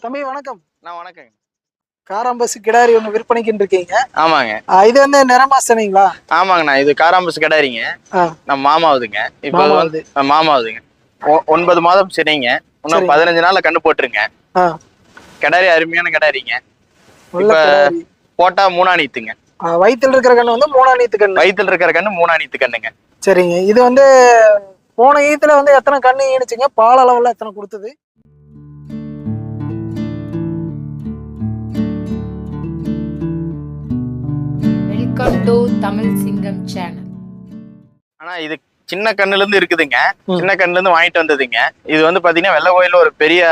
தம்பி வணக்கம். நான் வணக்கங்க. காராம்பஸ் கிடாரி ஒன்று விற்பனைக்கு இருக்கீங்க ஆமாங்க. இது வந்து நிறமாசனைங்களா? ஆமாங்கண்ணா இது காராம்பஸ் கிடாரிங்க. நம்ம மாமாவுதுங்க. இப்போ வந்து மாமாவுதுங்க. ஒன்பது மாதம் சரிங்க. இன்னும். பதினஞ்சு நாள்ல கண்ணு போட்டுருங்க. கிடாரி அருமையான கிடாரிங்க. இப்ப- போட்டா மூணாணித்துங்க ஆ, வயித்துல இருக்கிற கண்ணு வந்து மூணாம் நீத்து கண்ணு. வயித்துல இருக்கிற கண்ணு மூணாணித்து கண்ணுங்க. சரிங்க. இது வந்து போன ஈத்துல வந்து எத்தனை கண்ணு ஈனுச்சுங்க? பால் அளவுல எத்தனை கொடுத்தது? வெல்கம் டு தமிழ் சிங்கம் சேனல் ஆனா இது சின்ன கண்ணுல இருந்து இருக்குதுங்க. சின்ன கண்ணுல இருந்து வாங்கிட்டு வந்ததுங்க. இது வந்து பாத்தீங்கன்னா வெள்ளை கோயில்ல ஒரு பெரிய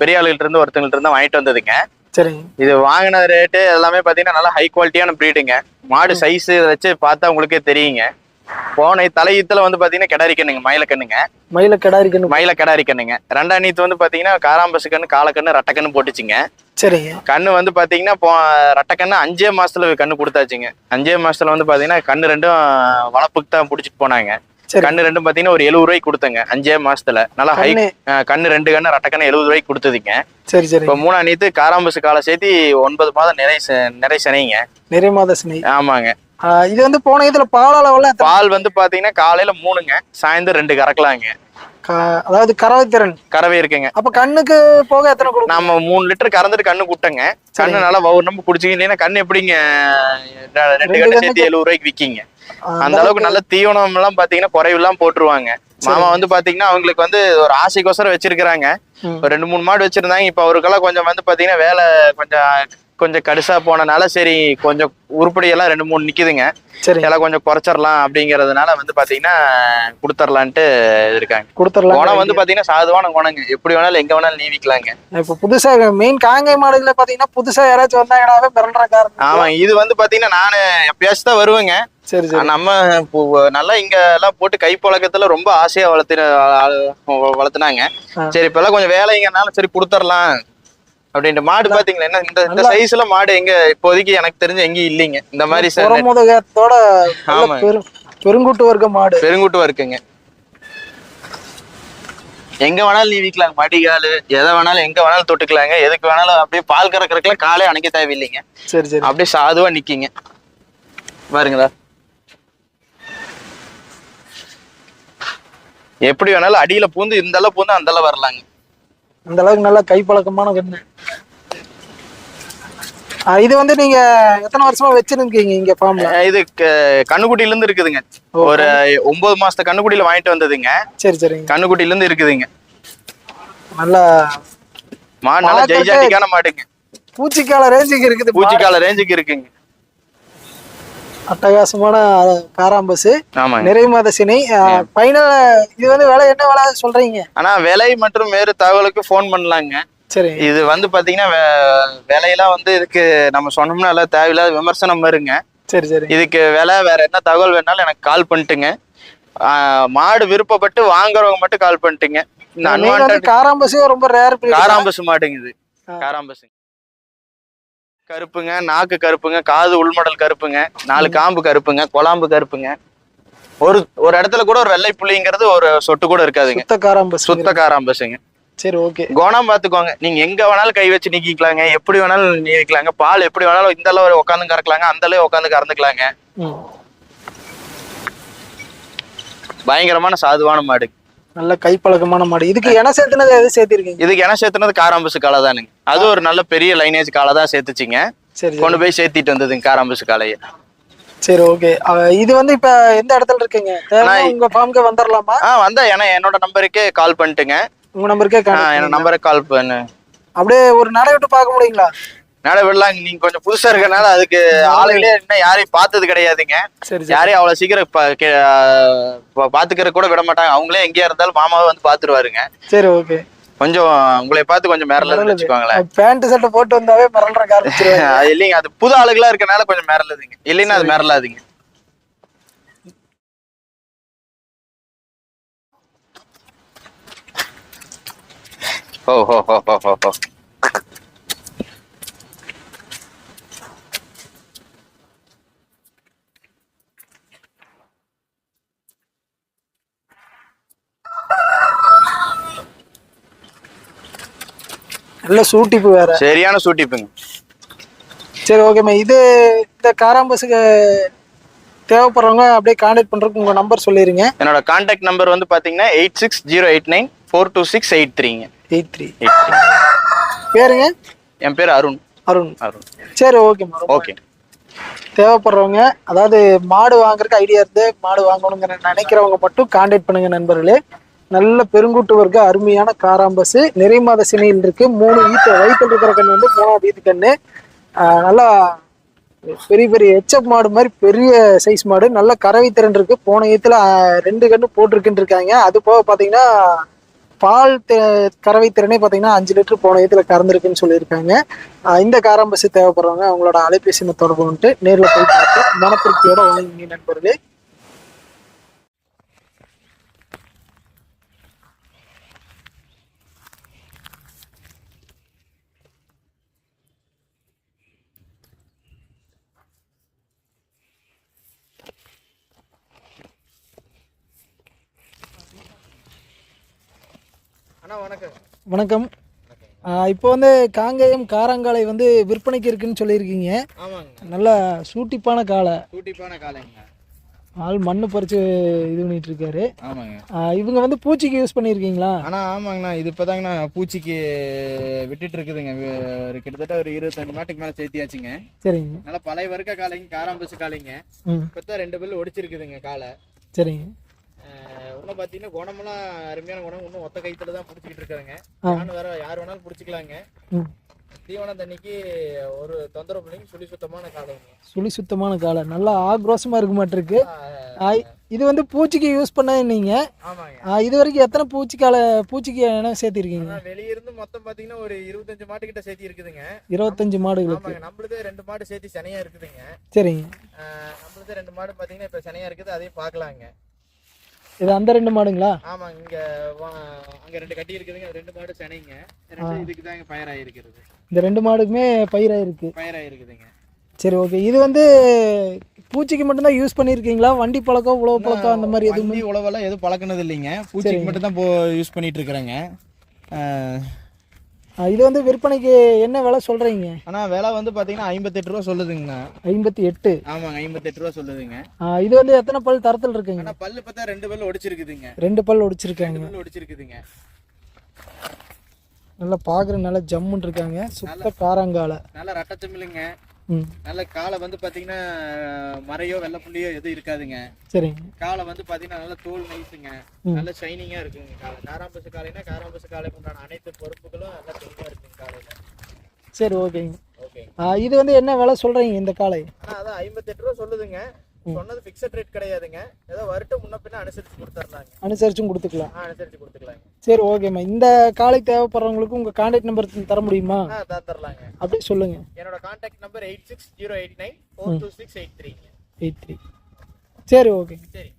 பெரிய ஆளுகிட்ட இருந்து ஒருத்தங்கள்ட்ட இருந்து வாங்கிட்டு வந்ததுங்க. சரிங்க. இது வாங்கின ரேட்டு எல்லாமே பாத்தீங்கன்னா நல்லா ஹை குவாலிட்டியான ப்ரீடுங்க மாடு சைஸ் வச்சு பார்த்தா உங்களுக்கே தெரியுங்க. போன தலையீத்துல வந்து பாத்தீங்கன்னா கிடாரி கண்ணுங்க மயில கண்ணுங்க. மயில கிடாரி கண்ணு. மயில கிடாரி கண்ணுங்க. ரெண்டாம் நீத்து வந்து பாத்தீங்கன்னா காராம்பசு கண்ணு காலக்கண்ணு ரெட்டக்கண்ணு போட்டுச்சுங்க. சரிங்க. கண்ணு வந்து பாத்தீங்கன்னா போ ரெட்டக்கண்ணு அஞ்சே மாசத்துல கண்ணு கொடுத்தாச்சுங்க. அஞ்சே மாசத்துல வந்து பாத்தீங்கன்னா கண்ணு ரெண்டும் வளர்ப்புக்கு தான் பிடிச்சிட்டு போனாங்க. கண்ணு ரெண்டும் பாத்தீங்கன்னா ஒரு எழுபது ரூபாய்க்கு கொடுத்தங்க அஞ்சே மாசத்துல. நல்லா ஹை கண்ணு. ரெண்டு கண்ணு ரெட்டக்கண்ணு எழுபது ரூபாய்க்கு கொடுத்ததுங்க. சரி சரி. இப்ப மூணாம் நீத்து காராம்பசு காலை சேர்த்து ஒன்பது மாதம் நிறை நிறை சனைங்க. நிறைய மாத சினை. ஆமாங்க. இது வந்து போன ஈத்துல பால் அளவுல பால் வந்து பாத்தீங்கன்னா காலையில மூணுங்க சாயந்தரம் ரெண்டு கறக்கலாங்க. அதாவது கறவை திறன் கறவை இருக்குங்க. அப்ப கண்ணுக்கு போக எத்தனை கொடுக்கும் நம்ம மூணு லிட்டர் கறந்துட்டு கண்ணு குட்டங்க. கண்ணு நல்லா வவுர் நம்ம குடிச்சிங்க இல்லைன்னா கண்ணு எப்படிங்க ரெண்டு கண்ணு சேர்த்து எழுபது ரூபாய்க்கு விக்கிங்க. அந்த அளவுக்கு நல்ல தீவனம் எல்லாம் பாத்தீங்கன்னா குறைவெல்லாம் போட்டுருவாங்க. மாமா வந்து பாத்தீங்கன்னா அவங்களுக்கு வந்து ஒரு ஆசைக்கோசரம் வச்சிருக்கிறாங்க. ரெண்டு மூணு மாடு வச்சிருந்தாங்க. இப்ப அவருக்கெல்லாம் கொஞ்சம் வந்து பாத்தீங்கன்னா வேலை கொஞ்சம் கொஞ்சம் கடுசா போனனால சரி கொஞ்சம் உருப்படியெல்லாம் ரெண்டு மூணு நிக்குதுங்க. சரி. எல்லாம் கொஞ்சம் குறைச்சிடலாம் அப்படிங்கறதுனால வந்து பாத்தீங்கன்னா கொடுத்துர்லான்ட்டு இருக்காங்க. கொடுத்துடலாம் குணம் வந்து பாத்தீங்கன்னா சாதுவான குணங்க. எப்படி வேணாலும் எங்க வேணாலும் நீவிக்கலாங்க. இப்ப புதுசா மெயின் காங்கை மாடுல பாத்தீங்கன்னா புதுசா யாராச்சும் மிரண்டுற காரணம் ஆமா இது வந்து பாத்தீங்கன்னா நானு எப்பயாச்சும் தான் வருவேங்க. சரி சரி. நம்ம நல்லா இங்க எல்லாம் போட்டு கை பழக்கத்துல ரொம்ப ஆசையா வளர்த்து வளர்த்துனாங்க. சரி இப்ப எல்லாம் கொஞ்சம் வேலைங்கனால சரி கொடுத்துடலாம். அப்படின்ட்டு மாடு பாத்தீங்களா? என்ன இந்த இந்த சைஸ்ல மாடு எங்க இப்போதைக்கு எனக்கு தெரிஞ்சு எங்கேயும் இல்லைங்க. இந்த மாதிரி புறமுதுகத்தோட. பெரும் பெருங்குட்டு வர்க்க மாடு. பெருங்குட்டுவா இருக்குங்க எங்க வேணாலும் நீவிக்கலாங்க மடிகாலு எதை வேணாலும் எங்க வேணாலும் தொட்டுக்கலாங்க. எதுக்கு வேணாலும் அப்படியே பால் கறக்கறதுக்குலாம் காலே அணைக்க தேவையில்லைங்க. சரி சரி. அப்படியே சாதுவா நிக்கிங்க. பாருங்களா. எப்படி வேணாலும் அடியில பூந்து இந்த அளவு பூந்து அந்த அளவு வரலாங்க. அந்த அளவுக்கு நல்ல கைப்பழக்கமான கண்ணு இது வந்து நீங்க எத்தனை வருஷமா வச்சிருக்கீங்க இங்க ஃபார்ம்ல இது க- கண்ணுக்குட்டியில இருந்து இருக்குதுங்க ஒரு ஒன்பது மாசத்த கண்ணுக்குட்டியில வாங்கிட்டு வந்ததுங்க. சரி சரிங்க. கண்ணுக்குட்டியில இருந்து இருக்குதுங்க. நல்லா மாடு நல்லா ஜெய்ஜாண்டிக்கான மாடுங்க. பூச்சிக்கால ரேஞ்சுக்கு இருக்குது பூச்சிக்கால ரேஞ்சுக்கு இருக்குங்க. அட்டகாசமான காராம்பஸ் ஆமாங்க. நிறை மாத சினை ஃபைனல் இது வந்து விலை என்ன விலை சொல்றீங்க? ஆனா விலை மற்றும் வேறு தகவலுக்கு ஃபோன் பண்ணலாங்க. சரி இது வந்து பாத்தீங்கன்னா விலையெல்லாம் வந்து இதுக்கு நம்ம சொன்னோம்னா எல்லாம் தேவையில்லாத விமர்சனம் வருங்க. சரி சரி. இதுக்கு விலை வேற என்ன தகவல் வேணாலும் எனக்கு கால் பண்ணிட்டுங்க. மாடு விருப்பப்பட்டு வாங்குறவங்க மட்டும் கால் பண்ணிட்டுங்க. காராம்பஸே ரொம்ப ரேர் காராம்பசு மாடுங்க இது. ஆ. கருப்புங்க நாக்கு கருப்புங்க காது உள்மடல் கருப்புங்க நாலு காம்பு கருப்புங்க கொலாம்பு கருப்புங்க. ஒரு ஒரு இடத்துல கூட ஒரு வெள்ளை புள்ளிங்கிறது ஒரு சொட்டு கூட இருக்காதுங்க. சுத்த காராம்பஸ் சுத்த காராம்பசுங்க சரி ஓகே. குணம் பாத்துக்கோங்க நீங்க எங்க வேணாலும் கை வச்சு நீக்கிக்கலாங்க. எப்படி வேணாலும் நீக்கிக்கலாங்க. பால் எப்படி வேணாலும் இந்த அளவு உட்காந்து கறக்கலாங்க. அந்த அளவு உட்காந்து கறந்துக்கலாங்க. பயங்கரமான சாதுவான மாடு. நல்ல கைப்பழக்கமான மாடு. இதுக்கு என்ன சேர்த்துனது எது சேர்த்திருக்கீங்க? இதுக்கு என்ன சேர்த்துனது காராம்பசு காலை தானுங்க அது ஒரு நல்ல பெரிய லைனேஜ் காலை தான் சேர்த்துச்சிங்க. சரி கொண்டு போய் சேர்த்திட்டு வந்ததுங்க காராம்பசு காலையை சரி ஓகே இது வந்து இப்ப எந்த இடத்துல இருக்கீங்க? உங்க ஃபார்முக்கு வந்துடலாமா ஆ வந்தா ஏன்னா என்னோட நம்பருக்கே கால் பண்ணிட்டுங்க. உங்க நம்பருக்கே என்னோட நம்பருக்கு கால் பண்ணு. அப்படியே ஒரு நடை விட்டு பார்க்க முடியுங்களா? நட விடலாங்க நீங்க கொஞ்சம் புதுசா இருக்கறனால அதுக்கு ஆளுங்களே இன்னும் யாரையும் பார்த்தது கிடையாதுங்க. யாரையும் அவ்வளவு சீக்கிரம் பாத்துக்கிற கூட விட மாட்டாங்க. அவங்களே எங்கேயா இருந்தாலும் மாமாவை வந்து பாத்துருவாருங்க. சரி ஓகே. கொஞ்சம் உங்களை பார்த்து கொஞ்சம் மிரல வச்சுக்கோங்களேன். பேண்ட் சட்டை போட்டு வந்தாவே மிரள்ற ஆரம்பிச்சிருவாங்க அது இல்லைங்க. அது புது ஆளுகளா இருக்கனால கொஞ்சம் மிரளுதுங்க இல்லைன்னா அது மிரளாதுங்க ஓ ஹோ ஹோ ஹோ ஹோ ஹோ நல்ல சூட்டிப்பு வேற. சரியான சூட்டிப்புங்க. சரி ஓகேம்மா இது இந்த காராம்பஸுக்கு தேவைப்படுறவங்க அப்படியே கான்டாக்ட் பண்றதுக்கு உங்க நம்பர் சொல்லிடுங்க என்னோட கான்டாக்ட் நம்பர் வந்து பாத்தீங்கன்னா eight six zero eight nine four two six eight த்ரீங்க eight three eight three பேருங்க? என் பேர் அருண். அருண். அருண். சரி ஓகேம்மா ஓகே தேவைப்படுறவங்க அதாவது மாடு வாங்குறதுக்கு ஐடியா இருந்து மாடு வாங்கணுங்கிற நினைக்கிறவங்க மட்டும் கான்டாக்ட் பண்ணுங்க நண்பர்களே. நல்ல பெருங்கூட்டு வர்க்க அருமையான காராம்பஸ் நிறை மாத சினையில் இருக்கு. மூணு ஈத்து வயிற்றில் இருக்கிற கண்ணு வந்து மூணாவது ஈத்து கண்ணு. நல்லா பெரிய பெரிய எச்சப் மாடு மாதிரி பெரிய சைஸ் மாடு. நல்ல கறவை திறன் இருக்கு. போன ஈத்துல ரெண்டு கண்ணு போட்டிருக்குன்னு இருக்காங்க. அது போக பாத்தீங்கன்னா பால் கறவை திறனே பார்த்தீங்கன்னா அஞ்சு லிட்டர் போன ஈத்துல கறந்துருக்குன்னு சொல்லியிருக்காங்க. இந்த காராம்பஸ் தேவைப்படுறவங்க அவங்களோட அலைபேசி தொடர்பு வந்துட்டு நேரில் போய் பார்த்து மனத்திருப்தியோட வாங்கி நண்பர்களே. அண்ணா வணக்கம். வணக்கம். இப்போ வந்து காங்கேயம் காராங்காலை வந்து விற்பனைக்கு இருக்குன்னு சொல்லியிருக்கீங்க. ஆமாங்க. நல்ல சூட்டிப்பான காளை சூட்டிப்பான காலைங்க. ஆள் மண்ணு பறிச்சு இது பண்ணிட்டு இருக்காரு. ஆமாங்க. இவங்க வந்து பூச்சிக்கு யூஸ் பண்ணியிருக்கீங்களா? ஆனா ஆமாங்கண்ணா. இது இப்போதாங்கண்ணா பூச்சிக்கு விட்டுட்டு இருக்குதுங்க. ஒரு கிட்டத்தட்ட ஒரு இருபத்தஞ்சு மாட்டுக்கு மேலே சேர்த்தியாச்சுங்க சரிங்க. நல்லா பழைய வர்க்க காலைங்க காராம்பசு காலைங்க. இப்போ ரெண்டு பில்லு ஒடிச்சிருக்குதுங்க காலை. சரிங்க. இன்னும் பார்த்தீங்கன்னா குணமெல்லாம் அருமையான குணம். இன்னும் ஒத்த கைத்துல தான் பிடிச்சிக்கிட்டு இருக்காங்க. நானும் வேற யார் வேணாலும் பிடிச்சிக்கலாங்க. தீவனம் தண்ணிக்கு ஒரு தொந்தரவு இல்லைங்க. சுழி சுத்தமான காலைங்க சுழி சுத்தமான காளை. நல்லா ஆக்ரோஷமா இருக்க மாட்டிருக்கு. இது வந்து பூச்சிக்கு யூஸ் பண்ண நீங்க. இது வரைக்கும் எத்தனை பூச்சி காலை பூச்சிக்கு என்ன சேர்த்திருக்கீங்க? வெளியிருந்து மொத்தம் பார்த்தீங்கன்னா ஒரு இருபத்தஞ்சு மாட்டுக்கிட்ட சேர்த்தி இருக்குதுங்க இருபத்தஞ்சு மாடுகளுக்கு? ஆமாங்க. நம்மளுதே ரெண்டு மாடு சேர்த்தி சனையா இருக்குதுங்க. சரிங்க. நம்மளுது ரெண்டு மாடு பார்த்தீங்கன்னா இப்போ சனையா இருக்குது. அதையும் பார்க்கலாங்க இது அந்த ரெண்டு மாடுங்களா? ஆமாங்க இங்க அங்க ரெண்டு கட்டி இருக்குதுங்க. அது ரெண்டு மாடு சனைங்க. ரெண்டு இதுக்கு தாங்க பயிராயிருக்கிறது இந்த ரெண்டு மாடுக்குமே பயிராயிருக்கு பயிராயிருக்குதுங்க சரி ஓகே இது வந்து பூச்சிக்கு மட்டும்தான் யூஸ் பண்ணியிருக்கீங்களா வண்டி பழக்கம் உழவு பழக்கம் அந்த மாதிரி எதுவுமே? உழவெல்லாம் எதுவும் பழக்கினது இல்லைங்க. பூச்சிக்கு மட்டும் தான் யூஸ் பண்ணிட்டு இருக்கிறேங்க. இது வந்து விற்பனைக்கு என்ன விலை சொல்றீங்க? ஆனா விலை வந்து பாத்தீங்கன்னா ஐம்பத்தெட்டு ரூபா சொல்லுதுங்கண்ணா. ஐம்பத்தி எட்டு ஆமாங்க ஐம்பத்தெட்டு ரூபா சொல்லுதுங்க. இது வந்து எத்தனை பல் தரத்தில் இருக்குங்க? பல்லு பார்த்தா ரெண்டு பல்லு ஒடிச்சிருக்குதுங்க. ரெண்டு பல் ஒடிச்சிருக்காங்க. ஒடிச்சிருக்குதுங்க. நல்லா பார்க்குற நல்லா ஜம்முன்னு இருக்காங்க சுத்த காராங்காலை. நல்ல ரட்டச்சமில்லுங்க நல்ல காலை வந்து பாத்தீங்கன்னா மறையோ வெள்ளை புள்ளியோ எதுவும் இருக்காதுங்க. சரிங்க. காலை வந்து பாத்தீங்கன்னா நல்ல தோல் நைஸுங்க. நல்ல ஷைனிங்கா இருக்குங்க காலை. காராம்பசு காலைனா காராம்பசு காலைக்கு உண்டான அனைத்து பொறுப்புகளும் நல்லா தெளிவா இருக்குங்க காலையில. சரி ஓகேங்க. ஆஹ் இது வந்து என்ன விலை சொல்றீங்க இந்த காலை? அதான் ஐம்பத்தெட்டு ரூபா சொல்லுதுங்க. சொன்னது ஃபிக்ஸட் ரேட் கிடையாதுங்க. ஏதோ வரட்டு முன்ன பின்ன அனுசரிச்சு கொடுத்துர்லாங்க. அனுசரிச்சும் கொடுத்துக்கலாம். அனுசரிச்சு கொடுத்துக்கலாங்க. சரி ஓகேம்மா இந்த காலை தேவைப்படுறவங்களுக்கு உங்கள் கான்டாக்ட் நம்பர் தர முடியுமா? ஆ தந்துடலாங்க அப்படியே சொல்லுங்க. என்னோட contact number eight six zero eight nine four two six eight த்ரீங்க eight three சரி ஓகேங்க சரி.